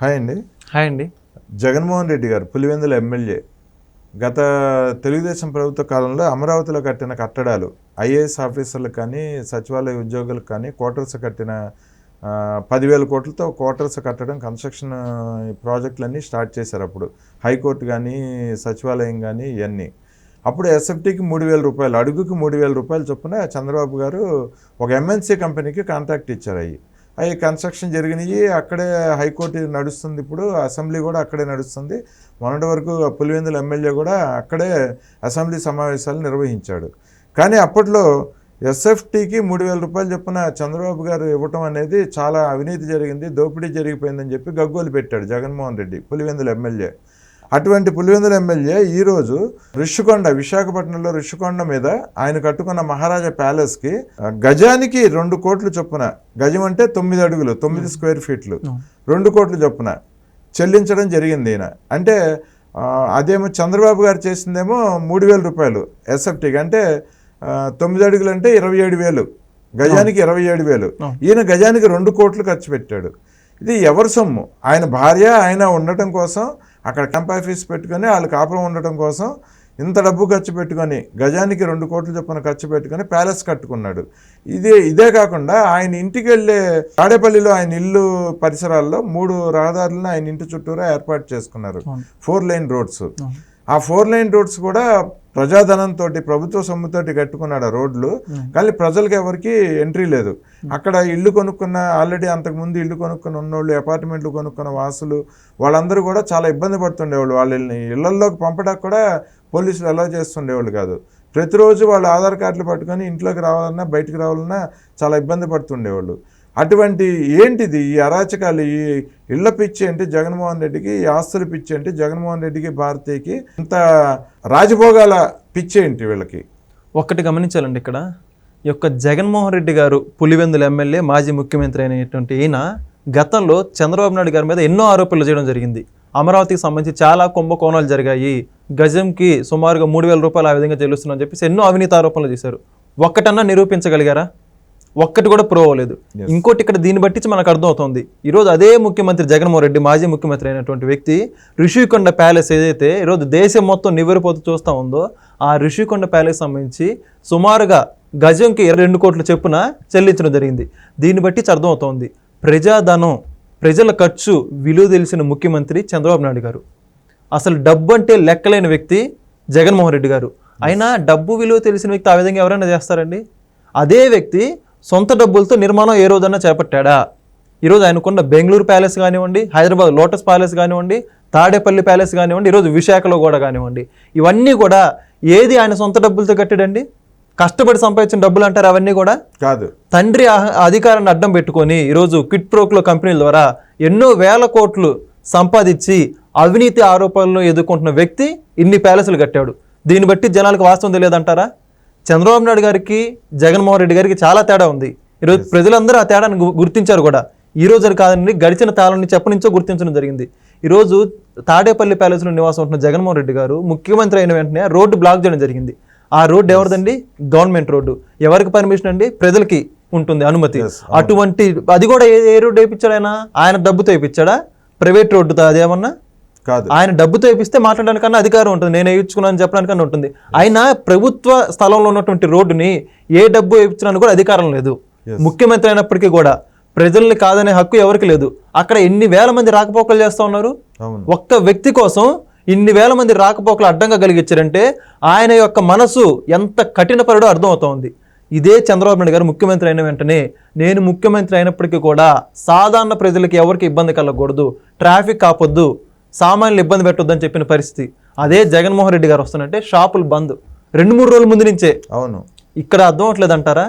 Hi అండి. Hi అండి. జగన్మోహన్ రెడ్డి గారు పులివెందుల ఎమ్మెల్యే గత తెలుగుదేశం ప్రభుత్వ కాలంలో అమరావతిలో కట్టిన కట్టడాలు ఐఏఎస్ ఆఫీసర్లకు కానీ సచివాలయ ఉద్యోగులకు కానీ క్వార్టర్స్ కట్టిన పదివేల కోట్లతో క్వార్టర్స్ కట్టడం కన్స్ట్రక్షన్ ప్రాజెక్టులన్నీ స్టార్ట్ చేశారు అప్పుడు. హైకోర్టు కానీ సచివాలయం కానీ ఇవన్నీ. అప్పుడు ఎస్ఎఫ్టీకి మూడు వేల రూపాయలు అడుగుకి మూడు వేల రూపాయలు చొప్పున చంద్రబాబు గారు ఒక ఎంఎన్సీ కంపెనీకి కాంట్రాక్ట్ ఇచ్చారు అవి. అవి కన్స్ట్రక్షన్ జరిగినాయి. అక్కడే హైకోర్టు నడుస్తుంది ఇప్పుడు. అసెంబ్లీ కూడా అక్కడే నడుస్తుంది. మొన్నటి వరకు పులివెందుల ఎమ్మెల్యే కూడా అక్కడే అసెంబ్లీ సమావేశాలు నిర్వహించాడు. కానీ అప్పట్లో ఎస్ఎఫ్టీకి మూడు వేల రూపాయలు చొప్పున చంద్రబాబు గారు ఇవ్వటం అనేది చాలా అవినీతి జరిగింది దోపిడీ జరిగిపోయిందని చెప్పి గగ్గోలు పెట్టాడు జగన్మోహన్ రెడ్డి పులివెందుల ఎమ్మెల్యే. అటువంటి పులివెందుల ఎమ్మెల్యే ఈరోజు ఋషికొండ విశాఖపట్నంలో ఋషికొండ మీద ఆయన కట్టుకున్న మహారాజా ప్యాలెస్కి గజానికి రెండు కోట్లు చొప్పున గజం అంటే తొమ్మిది అడుగులు తొమ్మిది స్క్వేర్ ఫీట్లు రెండు కోట్లు చొప్పున చెల్లించడం జరిగింది ఈయన. అంటే అదేమో చంద్రబాబు గారు చేసిందేమో మూడు వేల రూపాయలు ఎస్ఎఫ్టీకి అంటే తొమ్మిది అడుగులు అంటే ఇరవై ఏడు వేలు గజానికి ఇరవై ఏడు వేలు. ఈయన గజానికి రెండు కోట్లు ఖర్చు పెట్టాడు. ఇది ఎవరి సొమ్ము? ఆయన భార్య ఆయన ఉండటం కోసం అక్కడ క్యాంప్ ఆఫీస్ పెట్టుకొని వాళ్ళు కాపురం ఉండటం కోసం ఇంత డబ్బు ఖర్చు పెట్టుకొని గజానికి రెండు కోట్లు చొప్పున ఖర్చు పెట్టుకొని ప్యాలెస్ కట్టుకున్నాడు. ఇదే ఇదే కాకుండా ఆయన ఇంటికి వెళ్ళే తాడేపల్లిలో ఆయన ఇల్లు పరిసరాల్లో మూడు రహదారులను ఆయన ఇంటి చుట్టూరా ఏర్పాటు చేసుకున్నారు. Four lane roads. ఆ ఫోర్ లైన్ రోడ్స్ కూడా ప్రజాధనంతో ప్రభుత్వ సొమ్ముతోటి కట్టుకున్నాడు ఆ రోడ్లు. కానీ ప్రజలకు ఎవరికి ఎంట్రీ లేదు. అక్కడ ఇల్లు కొనుక్కున్న ఆల్రెడీ అంతకుముందు ఇల్లు కొనుక్కున్న ఉన్నోళ్ళు అపార్ట్మెంట్లు కొనుక్కున్న వాసులు వాళ్ళందరూ కూడా చాలా ఇబ్బంది పడుతుండేవాళ్ళు. వాళ్ళని ఇళ్ళల్లోకి పంపడానికి కూడా పోలీసులు అలౌ చేస్తుండేవాళ్ళు కాదు. ప్రతిరోజు వాళ్ళు ఆధార్ కార్డులు పట్టుకొని ఇంట్లోకి రావాలన్నా బయటికి రావాలన్నా చాలా ఇబ్బంది పడుతుండేవాళ్ళు. అటువంటి ఏంటిది? ఈ అరాచకాలు ఈ ఇళ్ళ పిచ్చి అంటే జగన్మోహన్ రెడ్డికి ఈ ఆస్తుల పిచ్చి అంటే జగన్మోహన్ రెడ్డికి భారతీయకి ఇంత రాజభోగాల పిచ్చి ఏంటి వీళ్ళకి? ఒక్కటి గమనించాలండి ఇక్కడ. ఈ యొక్క జగన్మోహన్ రెడ్డి గారు పులివెందుల ఎమ్మెల్యే మాజీ ముఖ్యమంత్రి అయినటువంటి ఈయన గతంలో చంద్రబాబు నాయుడు గారి మీద ఎన్నో ఆరోపణలు చేయడం జరిగింది. అమరావతికి సంబంధించి చాలా కుంభకోణాలు జరిగాయి. గజంకి సుమారుగా మూడు వేల రూపాయలు ఆ విధంగా చెల్లిస్తున్నారని చెప్పేసి ఎన్నో అవినీతి ఆరోపణలు చేశారు. ఒక్కటన్నా నిరూపించగలిగారా? ఒక్కటి కూడా ప్రూవ్ అవ్వలేదు. ఇంకోటి ఇక్కడ దీన్ని బట్టి మనకు అర్థమవుతుంది. ఈరోజు అదే ముఖ్యమంత్రి జగన్మోహన్ రెడ్డి మాజీ ముఖ్యమంత్రి అయినటువంటి వ్యక్తి ఋషికొండ ప్యాలెస్ ఏదైతే ఈరోజు దేశం మొత్తం నివ్వెరపోతూ చూస్తూ ఉందో ఆ ఋషికొండ ప్యాలెస్ సంబంధించి సుమారుగా గజంకి రెండు కోట్ల చెప్పున చెల్లించడం జరిగింది. దీన్ని బట్టి అర్థమవుతోంది. ప్రజాధనం ప్రజల ఖర్చు విలువ తెలిసిన ముఖ్యమంత్రి చంద్రబాబు నాయుడు గారు. అసలు డబ్బు అంటే లెక్కలేని వ్యక్తి జగన్మోహన్ రెడ్డి గారు. అయినా డబ్బు విలువ తెలిసిన వ్యక్తి ఆ విధంగా ఎవరైనా చేస్తారండి? అదే వ్యక్తి సొంత డబ్బులతో నిర్మాణం ఏ రోజన్నా చేపట్టాడా? ఈరోజు ఆయనకున్న బెంగళూరు ప్యాలెస్ కానివ్వండి హైదరాబాద్ లోటస్ ప్యాలెస్ కానివ్వండి తాడేపల్లి ప్యాలెస్ కానివ్వండి ఈరోజు విశాఖలో కూడా కానివ్వండి ఇవన్నీ కూడా ఏది ఆయన సొంత డబ్బులతో కట్టాడండి? కష్టపడి సంపాదించిన డబ్బులు అంటారు అవన్నీ కూడా? కాదు. తండ్రి అధికారాన్ని అడ్డం పెట్టుకొని ఈరోజు క్విట్ ప్రోక్లో కంపెనీల ద్వారా ఎన్నో వేల కోట్లు సంపాదించి అవినీతి ఆరోపణలను ఎదుర్కొంటున్న వ్యక్తి ఇన్ని ప్యాలెస్లు కట్టాడు. దీన్ని బట్టి జనాలకు వాస్తవం తెలియదంటారా? చంద్రబాబు నాయుడు గారికి జగన్మోహన్ రెడ్డి గారికి చాలా తేడా ఉంది. ఈరోజు ప్రజలందరూ ఆ తేడాను గుర్తించారు కూడా. ఈ రోజు కాదండి గడిచిన కాలం నుంచి ఎప్పటి నుంచో గుర్తించడం జరిగింది. ఈరోజు తాడేపల్లి ప్యాలెస్లో నివాసం ఉంటున్న జగన్మోహన్ రెడ్డి గారు ముఖ్యమంత్రి అయిన వెంటనే రోడ్డు బ్లాక్ చేయడం జరిగింది. ఆ రోడ్డు ఎవరిదండి? Government road. ఎవరికి పర్మిషన్ అండి? ప్రజలకి ఉంటుంది అనుమతి. అటువంటి అది కూడా ఏ రోడ్డు వేయించాడు ఆయన? ఆయన డబ్బుతో వేయించాడా ప్రైవేట్ రోడ్డుతో అదేమన్నా? కాదు. ఆయన డబ్బుతో వేపిస్తే మాట్లాడడానికన్నా అధికారం ఉంటుంది. నేను వేయించుకున్నాను చెప్పడానికన్నా ఉంటుంది. ఆయన ప్రభుత్వ స్థలంలో ఉన్నటువంటి రోడ్డుని ఏ డబ్బు వేయించడానికి కూడా అధికారం లేదు. ముఖ్యమంత్రి అయినప్పటికీ కూడా ప్రజల్ని కాదనే హక్కు ఎవరికి లేదు. అక్కడ ఎన్ని వేల మంది రాకపోకలు చేస్తా ఉన్నారు? ఒక్క వ్యక్తి కోసం ఇన్ని వేల మంది రాకపోకలు అడ్డంగా కలిగించారంటే ఆయన యొక్క మనసు ఎంత కఠినపరుడో అర్థమవుతోంది. ఇదే చంద్రబాబు నాయుడు గారు ముఖ్యమంత్రి అయిన వెంటనే నేను ముఖ్యమంత్రి అయినప్పటికీ కూడా సాధారణ ప్రజలకి ఎవరికి ఇబ్బంది కలగకూడదు. ట్రాఫిక్ ఆపొద్దు సామాన్యులు ఇబ్బంది పెట్టొద్దని చెప్పిన పరిస్థితి. అదే జగన్మోహన్ రెడ్డి గారు వస్తున్నట్టే షాపులు బంద్. రెండు మూడు రోజుల ముందు నుంచే. అవును. ఇక్కడ అర్థం అవట్లేదు అంటారా.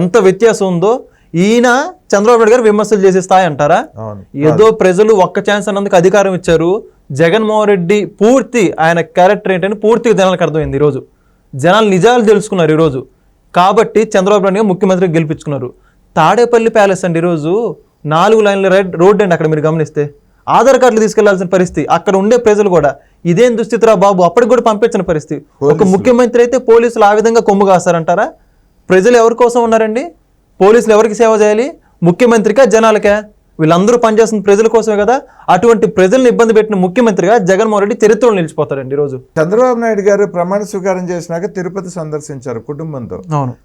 ఎంత వ్యత్యాసం ఉందో ఈయన చంద్రబాబు నాయుడు గారు విమర్శలు చేసే స్థాయి అంటారా? ఏదో ప్రజలు ఒక్క ఛాన్స్ అన్నందుకు అధికారం ఇచ్చారు. జగన్మోహన్ రెడ్డి పూర్తి ఆయన క్యారెక్టర్ ఏంటని పూర్తిగా జనాలకు అర్థమైంది ఈరోజు. జనాలు నిజాలు తెలుసుకున్నారు ఈరోజు. కాబట్టి చంద్రబాబు నాయుడు గారు ముఖ్యమంత్రి గెలిపించుకున్నారు. తాడేపల్లి ప్యాలెస్ అండి ఈరోజు. నాలుగు లైన్ల రోడ్ అండి అక్కడ మీరు గమనిస్తే. ఆధార్ కార్డులు తీసుకెళ్ళాల్సిన పరిస్థితి అక్కడ ఉండే ప్రజలు కూడా ఇదేం దుస్థితిరా బాబు? అప్పటికి కూడా పంపించిన పరిస్థితి. ఒక ముఖ్యమంత్రి అయితే పోలీసులు ఆ విధంగా కొమ్ము కాస్తారంటారా? ప్రజలు ఎవరి కోసం ఉన్నారండి? పోలీసులు ఎవరికి సేవ చేయాలి? ముఖ్యమంత్రికా జనాలకా? వీళ్ళందరూ పనిచేస్తున్న ప్రజల కోసమే కదా అటువంటి ప్రజల్ని ఇబ్బంది పెట్టిన ముఖ్యమంత్రిగా జగన్మోహన్ రెడ్డి చరిత్రలో నిలిచిపోతారండి ఈరోజు. చంద్రబాబు నాయుడు గారు ప్రమాణ స్వీకారం చేసినాక తిరుపతి సందర్శించారు కుటుంబంతో.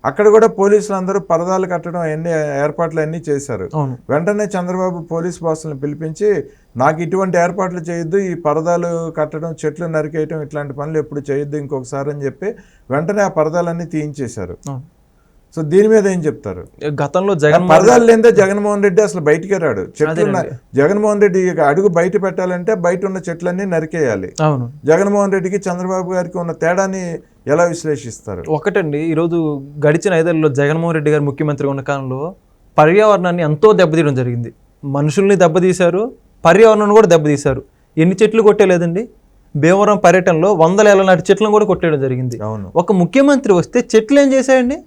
అక్కడ కూడా పోలీసులు అందరూ పరదాలు కట్టడం అన్ని ఏర్పాట్లు అన్ని చేశారు. వెంటనే చంద్రబాబు పోలీస్ బాసులను పిలిపించి నాకు ఇటువంటి ఏర్పాట్లు చేయొద్దు ఈ పరదాలు కట్టడం చెట్లు నరికేయటం ఇట్లాంటి పనులు ఎప్పుడు చేయొద్దు ఇంకొకసారి అని చెప్పి వెంటనే ఆ పరదాలన్నీ తీయించేశారు. సో దీని మీద ఏం చెప్తారు? గతంలో జగన్ పరదాలు లేదే జగన్మోహన్ రెడ్డి అసలు బయటికి రాడు. చెట్లు జగన్మోహన్ రెడ్డి అడుగు బయట పెట్టాలంటే బయట ఉన్న చెట్లన్నీ నరికేయాలి. అవును. జగన్మోహన్ రెడ్డికి చంద్రబాబు గారికి ఉన్న తేడాని ఎలా విశ్లేషిస్తారు? ఒకటండి ఈరోజు గడిచిన ఐదేళ్ళలో జగన్మోహన్ రెడ్డి గారు ముఖ్యమంత్రిగా ఉన్న కాలంలో పర్యావరణాన్ని ఎంతో దెబ్బతీయడం జరిగింది. మనుషుల్ని దెబ్బతీశారు పర్యావరణాన్ని కూడా దెబ్బతీశారు. ఎన్ని చెట్లు కొట్టేలేదండి? భీమవరం పర్యటనలో వందల ఏళ్ళ నాటి చెట్లను కూడా కొట్టేయడం జరిగింది. అవును. ఒక ముఖ్యమంత్రి వస్తే చెట్లు ఏం చేశాయండి?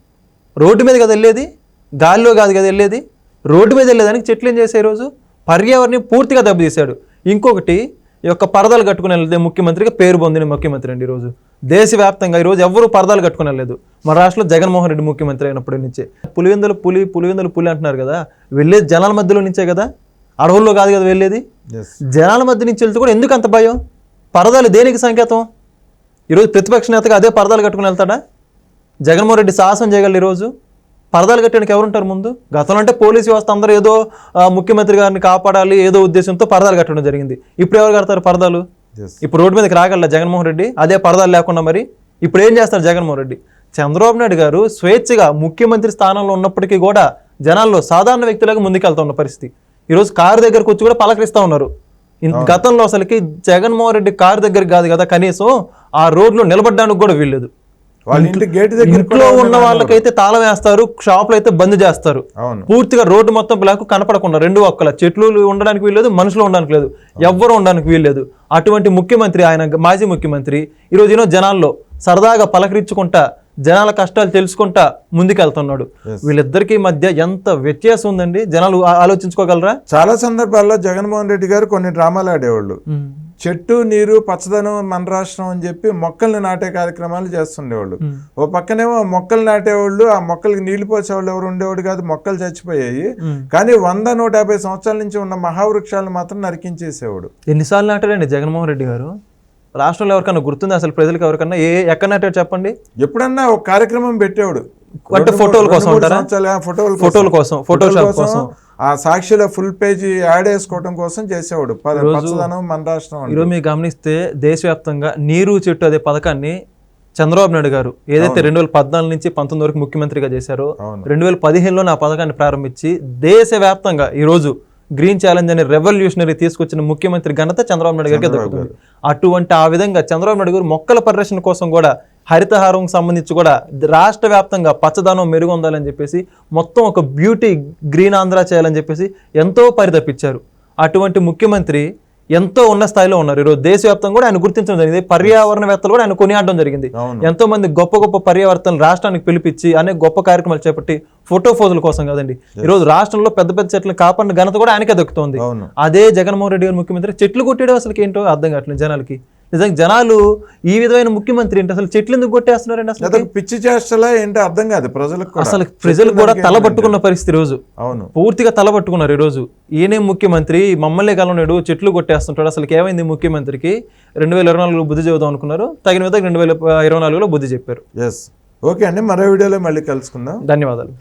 రోడ్డు మీద కదా వెళ్ళేది? గాలిలో కాదు కదా వెళ్ళేది? రోడ్డు మీద వెళ్ళేదానికి చెట్లు ఏం చేశాయి ఈరోజు పర్యావరణం పూర్తిగా దెబ్బతీశాడు. ఇంకొకటి ఈ యొక్క పరదాలు కట్టుకుని వెళ్తే ముఖ్యమంత్రిగా పేరు పొందిన ముఖ్యమంత్రి అండి ఈరోజు దేశవ్యాప్తంగా ఈరోజు ఎవరు పరదాలు కట్టుకుని వెళ్ళలేదు. మన రాష్ట్రంలో జగన్మోహన్ రెడ్డి ముఖ్యమంత్రి అయినప్పటి నుంచే. పులివెందుల పులి పులివెందుల పులి అంటున్నారు కదా. వెళ్ళేది జనాల మధ్యలో నుంచే కదా? అడవుల్లో కాదు కదా వెళ్ళేది? జనాల మధ్య నుంచి వెళ్తే కూడా ఎందుకు అంత భయం? పరదాలు దేనికి సంకేతం? ఈరోజు ప్రతిపక్ష నేతగా అదే పరదాలు కట్టుకుని వెళ్తాడా? జగన్మోహన్ రెడ్డి సాహసం చేయగలరు ఈరోజు? పరదాలు కట్టడానికి ఎవరుంటారు ముందు? గతంలో అంటే పోలీసు వ్యవస్థ అందరూ ఏదో ముఖ్యమంత్రి గారిని కాపాడాలి ఏదో ఉద్దేశంతో పరదాలు కట్టడం జరిగింది. ఇప్పుడు ఎవరు కడతారు పరదాలు? ఇప్పుడు రోడ్డు మీదకి రాగలరా జగన్మోహన్ రెడ్డి? అదే పరదాలు లేకుండా మరి? ఇప్పుడు ఏం చేస్తారు జగన్మోహన్ రెడ్డి? చంద్రబాబు నాయుడు గారు స్వేచ్ఛగా ముఖ్యమంత్రి స్థానంలో ఉన్నప్పటికీ కూడా జనాల్లో సాధారణ వ్యక్తులకు ముందుకెళ్తా పరిస్థితి. ఈరోజు కారు దగ్గరకు వచ్చి కూడా పలకరిస్తా ఉన్నారు. గతంలో అసలుకి జగన్మోహన్ రెడ్డి కారు దగ్గరికి కాదు కదా కనీసం ఆ రోడ్లో నిలబడడానికి కూడా వీల్లేదు. వాళ్ళ ఇంటి గేట్ దగ్గర ఇంట్లో ఉన్న వాళ్ళకైతే తాళం వేస్తారు షాపులు అయితే బంద్ చేస్తారు. పూర్తిగా రోడ్డు మొత్తం బ్లాక్ కనపడకుండా రెండు ఒక్కల చెట్లు ఉండడానికి వీల్లేదు మనుషులు ఉండడానికి లేదు ఎవ్వరు ఉండడానికి వీల్లేదు. అటువంటి ముఖ్యమంత్రి ఆయన మాజీ ముఖ్యమంత్రి ఈరోజు ఈయన జనాల్లో సరదాగా పలకరించుకుంటా జనాల కష్టాలు తెలుసుకుంటా ముందుకెళ్తున్నాడు. వీళ్ళిద్దరికీ మధ్య ఎంత వ్యత్యాసం ఉందండి? జనాలు ఆలోచించుకోగలరా? చాలా సందర్భాల్లో జగన్మోహన్ రెడ్డి గారు కొన్ని డ్రామాలు ఆడేవాళ్ళు. చెట్టు నీరు పచ్చదనం మన రాష్ట్రం అని చెప్పి మొక్కల్ని నాటే కార్యక్రమాలు చేస్తుండేవాళ్ళు. ఓ పక్కనేమో మొక్కలు నాటేవాళ్ళు ఆ మొక్కలకి నీళ్ళు పోసేవాళ్ళు ఎవరు ఉండేవాడు కాదు మొక్కలు చచ్చిపోయాయి. కానీ వంద నూట యాభై సంవత్సరాల నుంచి ఉన్న మహావృక్షాలను మాత్రం నరికించేసేవాడు. ఎన్నిసార్లు నాటాడండి జగన్మోహన్ రెడ్డి గారు? రాష్ట్రంలో ఎవరికన్నా గుర్తుంది? అసలు ప్రజలకు ఎవరికన్నా ఏ ఎక్కడ నాటాడు చెప్పండి? ఎప్పుడన్నా ఒక కార్యక్రమం పెట్టేవాడు. అంటే ఫోటోల కోసం ఫోటోల ఫోటోల కోసం, ఫోటోషాప్ కోసం. ఆ సాక్షిలో ఫుల్ పేజీ యాడ్ వేసుకోవడం కోసం చేసేవాడు పచ్చదనం మన రాష్ట్రం. ఈరోజు మీరు గమనిస్తే దేశవ్యాప్తంగా నీరు చెట్టు అదే పథకాన్ని చంద్రబాబు నాయుడు గారు ఏదైతే రెండు వేల పద్నాలుగు నుంచి పంతొమ్మిది వరకు ముఖ్యమంత్రిగా చేశారో. రెండు వేల పదిహేనులో ఆ పథకాన్ని ప్రారంభించి దేశవ్యాప్తంగా ఈరోజు గ్రీన్ ఛాలెంజ్ అనే రెవల్యూషనరీ తీసుకొచ్చిన ముఖ్యమంత్రి ఘనత చంద్రబాబు నాయుడు గారికి దక్కుతుంది అటువంటి ఆ విధంగా చంద్రబాబు నాయుడు గారు మొక్కల పరిరక్షణ కోసం కూడా హరితహారం సంబంధించి కూడా రాష్ట్ర వ్యాప్తంగా పచ్చదనం మెరుగొందాలని చెప్పేసి మొత్తం ఒక బ్యూటీ గ్రీన్ ఆంధ్ర చేయాలని చెప్పేసి ఎంతో పరితపించారు అటువంటి ముఖ్యమంత్రి ఎంతో ఉన్న స్థాయిలో ఉన్నారు. ఈరోజు దేశవ్యాప్తంగా కూడా ఆయన గుర్తించడం జరిగింది. పర్యావరణవేత్తలు కూడా ఆయన కొనియాడడం జరిగింది. ఎంతో మంది గొప్ప గొప్ప పర్యావర్తన రాష్ట్రానికి పిలిపించి అనేక గొప్ప కార్యక్రమాలు చేపట్టి ఫోటో ఫోజుల కోసం కదండి. ఈరోజు రాష్ట్రంలో పెద్ద పెద్ద చెట్లు కాపాడిన ఘనత కూడా ఆయనకే దక్కుతోంది. అదే జగన్మోహన్ రెడ్డి గారు ముఖ్యమంత్రి చెట్లు కొట్టేయడం అసలు ఏంటో అర్థం కావట్లేదు జనాలకి. నిజంగా జనాలు ఈ విధమైన ముఖ్యమంత్రి ఏంటి? అసలు చెట్లు ఎందుకు కొట్టేస్తున్నారండి అసలు పిచ్చి చేష్టలా ఏంటో అర్థం కాదు ప్రజలకు అసలు ప్రజలు కూడా తలబట్టుకున్న పరిస్థితి ఈ రోజు అవును. పూర్తిగా తలబట్టుకున్నారు ఈరోజు. ఈయనే ముఖ్యమంత్రి మమ్మల్ని కలవనాడు చెట్లు కొట్టేస్తుంటాడు. అసలు ఏమైంది ముఖ్యమంత్రికి? రెండు వేల ఇరవై నాలుగులో బుద్ధి చెబుదాం అనుకున్నారు. తగిన విధంగా రెండు వేల ఇరవై నాలుగులో బుద్ధి చెప్పారు. ఎస్ ఓకే అండి మరో వీడియోలో మళ్ళీ కలుసుకుందాం. ధన్యవాదాలు.